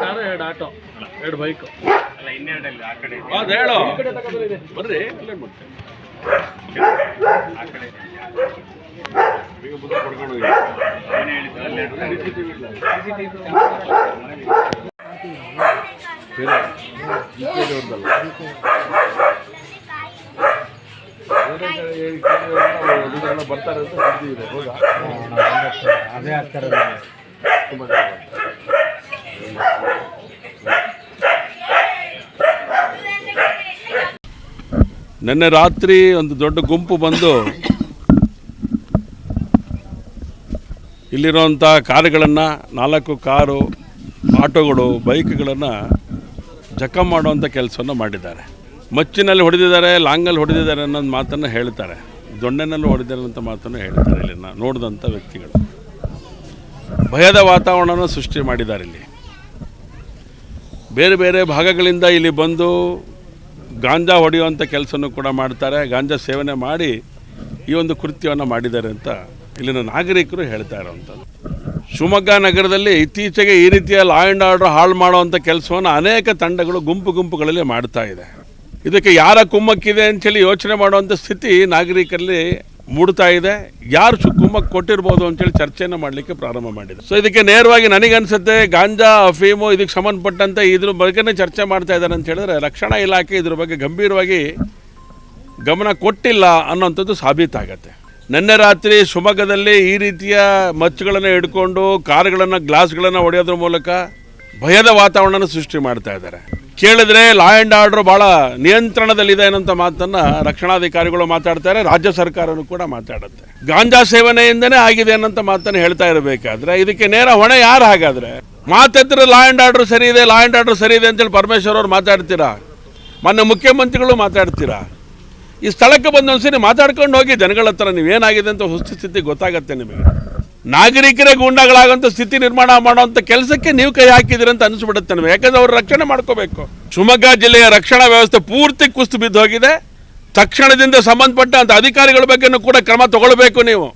Car ಎರಡು auto. ಎರಡು bike. ಅಲ್ಲ ಇನ್ನೆರಡಲ್ಲಿ ಆ ಕಡೆ ಇದೆ. ಅದು ಹೇಳು. ಬರ್ರಿ. ಅಲ್ಲೇ ಆ ಕಡೆ ಈಗ ಬುದ್ಧ ಪಡ್ಕೊಂಡು ಹೋಗಿ. ಏನು ಹೇಳಿದ್ದು ಅಲ್ಲಿ ಬೇರೆ ಇದ್ದವ್ರದ್ದಲ್ಲ. ಬೇರೆ ಕಡೆ ಈ ಕಡೆಯವ್ರನ್ನ ಹುಡುಗರೆಲ್ಲ ಬರ್ತಾರೆ ಅಂತ ಸುದ್ದಿ ಇದೆ ಹೌದಾ ಅದೇ ಆಗ್ತಾರೆ ತುಂಬ ಜನ ಬರ್ತಾರೆ. ನಿನ್ನೆ ರಾತ್ರಿ ಒಂದು ದೊಡ್ಡ ಗುಂಪು ಬಂದು ಇಲ್ಲಿರುವಂಥ ಕಾರುಗಳನ್ನು, ನಾಲ್ಕು ಕಾರು, ಆಟೋಗಳು, ಬೈಕ್ಗಳನ್ನು ಜಖ ಮಾಡುವಂಥ ಕೆಲಸವನ್ನು ಮಾಡಿದ್ದಾರೆ. ಮಚ್ಚಿನಲ್ಲಿ ಹೊಡೆದಿದ್ದಾರೆ, ಲಾಂಗಲ್ಲಿ ಹೊಡೆದಿದ್ದಾರೆ ಅನ್ನೋದು ಮಾತನ್ನು ಹೇಳ್ತಾರೆ. ದೊಣ್ಣೆನಲ್ಲಿ ಹೊಡೆದಿದ್ದಾರೆ ಅಂತ ಮಾತನ್ನು ಹೇಳ್ತಾರೆ ಇಲ್ಲಿನ ನೋಡಿದಂಥ ವ್ಯಕ್ತಿಗಳು. ಭಯದ ವಾತಾವರಣನ ಸೃಷ್ಟಿ ಮಾಡಿದ್ದಾರೆ ಇಲ್ಲಿ. ಬೇರೆ ಬೇರೆ ಭಾಗಗಳಿಂದ ಇಲ್ಲಿ ಬಂದು ಗಾಂಜಾ ಹೊಡೆಯುವಂಥ ಕೆಲಸನೂ ಕೂಡ ಮಾಡ್ತಾರೆ. ಗಾಂಜಾ ಸೇವನೆ ಮಾಡಿ ಈ ಒಂದು ಕೃತ್ಯವನ್ನು ಮಾಡಿದ್ದಾರೆ ಅಂತ ಇಲ್ಲಿನ ನಾಗರಿಕರು ಹೇಳ್ತಾ ಇರೋವಂಥದ್ದು ಶಿವಮೊಗ್ಗ ನಗರದಲ್ಲಿ ಇತ್ತೀಚೆಗೆ ಈ ರೀತಿಯ ಲಾ ಆ್ಯಂಡ್ ಆರ್ಡರ್ ಹಾಳು ಮಾಡುವಂಥ ಕೆಲಸವನ್ನು ಅನೇಕ ತಂಡಗಳು ಗುಂಪು ಗುಂಪುಗಳಲ್ಲಿ ಮಾಡ್ತಾ ಇದೆ. ಇದಕ್ಕೆ ಯಾರ ಕುಮ್ಮಕ್ಕಿದೆ ಅಂತೇಳಿ ಯೋಚನೆ ಮಾಡುವಂಥ ಸ್ಥಿತಿ ನಾಗರಿಕರಲ್ಲಿ ಮೂಡ್ತಾ ಇದೆ. ಯಾರು ಕುಮ್ಮಕ್ಕೆ ಕೊಟ್ಟಿರ್ಬೋದು ಅಂತೇಳಿ ಚರ್ಚೆಯನ್ನು ಮಾಡಲಿಕ್ಕೆ ಪ್ರಾರಂಭ ಮಾಡಿದೆ. ಸೊ ಇದಕ್ಕೆ ನೇರವಾಗಿ ನನಗನ್ಸುತ್ತೆ, ಗಾಂಜಾ, ಅಫೀಮು ಇದಕ್ಕೆ ಸಂಬಂಧಪಟ್ಟಂತೆ ಇದ್ರ ಬಗ್ಗೆನೇ ಚರ್ಚೆ ಮಾಡ್ತಾ ಇದ್ದಾರೆ ಅಂತ ಹೇಳಿದ್ರೆ ರಕ್ಷಣಾ ಇಲಾಖೆ ಇದ್ರ ಬಗ್ಗೆ ಗಂಭೀರವಾಗಿ ಗಮನ ಕೊಟ್ಟಿಲ್ಲ ಅನ್ನೋಂಥದ್ದು ಸಾಬೀತಾಗತ್ತೆ. ನಿನ್ನೆ ರಾತ್ರಿ ಶಿವಮೊಗ್ಗದಲ್ಲಿ ಈ ರೀತಿಯ ಮಚ್ಚುಗಳನ್ನು ಹಿಡ್ಕೊಂಡು, ಕಾರ್ಗಳನ್ನು, ಗ್ಲಾಸ್ಗಳನ್ನು ಹೊಡೆಯೋದ್ರ ಮೂಲಕ ಭಯದ ವಾತಾವರಣನ ಸೃಷ್ಟಿ ಮಾಡ್ತಾ ಇದ್ದಾರೆ. ಕೇಳಿದ್ರೆ ಲಾ ಆ್ಯಂಡ್ ಆರ್ಡರ್ ಭಾಳ ನಿಯಂತ್ರಣದಲ್ಲಿದೆ ಅನ್ನೋಂಥ ಮಾತನ್ನು ರಕ್ಷಣಾಧಿಕಾರಿಗಳು ಮಾತಾಡ್ತಾರೆ, ರಾಜ್ಯ ಸರ್ಕಾರನೂ ಕೂಡ ಮಾತಾಡುತ್ತೆ. ಗಾಂಜಾ ಸೇವನೆಯಿಂದನೇ ಆಗಿದೆ ಅನ್ನೋಂಥ ಮಾತನ್ನು ಹೇಳ್ತಾ ಇರಬೇಕಾದ್ರೆ, ಇದಕ್ಕೆ ನೇರ ಹೊಣೆ ಯಾರು ಹಾಗಾದ್ರೆ? ಮಾತೆತ್ತಿರ ಲಾ ಆ್ಯಂಡ್ ಆರ್ಡರ್ ಸರಿ ಇದೆ ಲಾ ಆ್ಯಂಡ್ ಆರ್ಡರ್ ಸರಿ ಇದೆ ಅಂತೇಳಿ ಪರಮೇಶ್ವರ್ ಅವರು ಮಾತಾಡ್ತೀರಾ? ಮೊನ್ನೆ ಮುಖ್ಯಮಂತ್ರಿಗಳು ಮಾತಾಡ್ತೀರಾ? ಈ ಸ್ಥಳಕ್ಕೆ ಬಂದೊಂದ್ಸರಿ ಮಾತಾಡ್ಕೊಂಡು ಹೋಗಿ ಜನಗಳ ಹತ್ರ ನೀವೇನಾಗಿದೆ ಅಂತ ವಸ್ತುಸ್ಥಿತಿ ಗೊತ್ತಾಗತ್ತೆ ನಿಮಗೆ. ನಾಗರಿಕರೇ ಗೂಂಡಾಗಳಾಗಂತ ಸ್ಥಿತಿ ನಿರ್ಮಾಣ ಮಾಡುವಂಥ ಕೆಲಸಕ್ಕೆ ನೀವು ಕೈ ಹಾಕಿದಿರಿ ಅಂತ ಅನಿಸ್ಬಿಡುತ್ತೆ ನಮಗೆ. ಯಾಕಂದ್ರೆ ಅವ್ರು ರಕ್ಷಣೆ ಮಾಡ್ಕೋಬೇಕು. ಶಿವಮೊಗ್ಗ ಜಿಲ್ಲೆಯ ರಕ್ಷಣಾ ವ್ಯವಸ್ಥೆ ಪೂರ್ತಿ ಕುಸ್ತು ಬಿದ್ದು ಹೋಗಿದೆ. ತಕ್ಷಣದಿಂದ ಸಂಬಂಧಪಟ್ಟಂಥ ಅಧಿಕಾರಿಗಳ ಬಗ್ಗೆನೂ ಕೂಡ ಕ್ರಮ ತಗೊಳ್ಬೇಕು ನೀವು.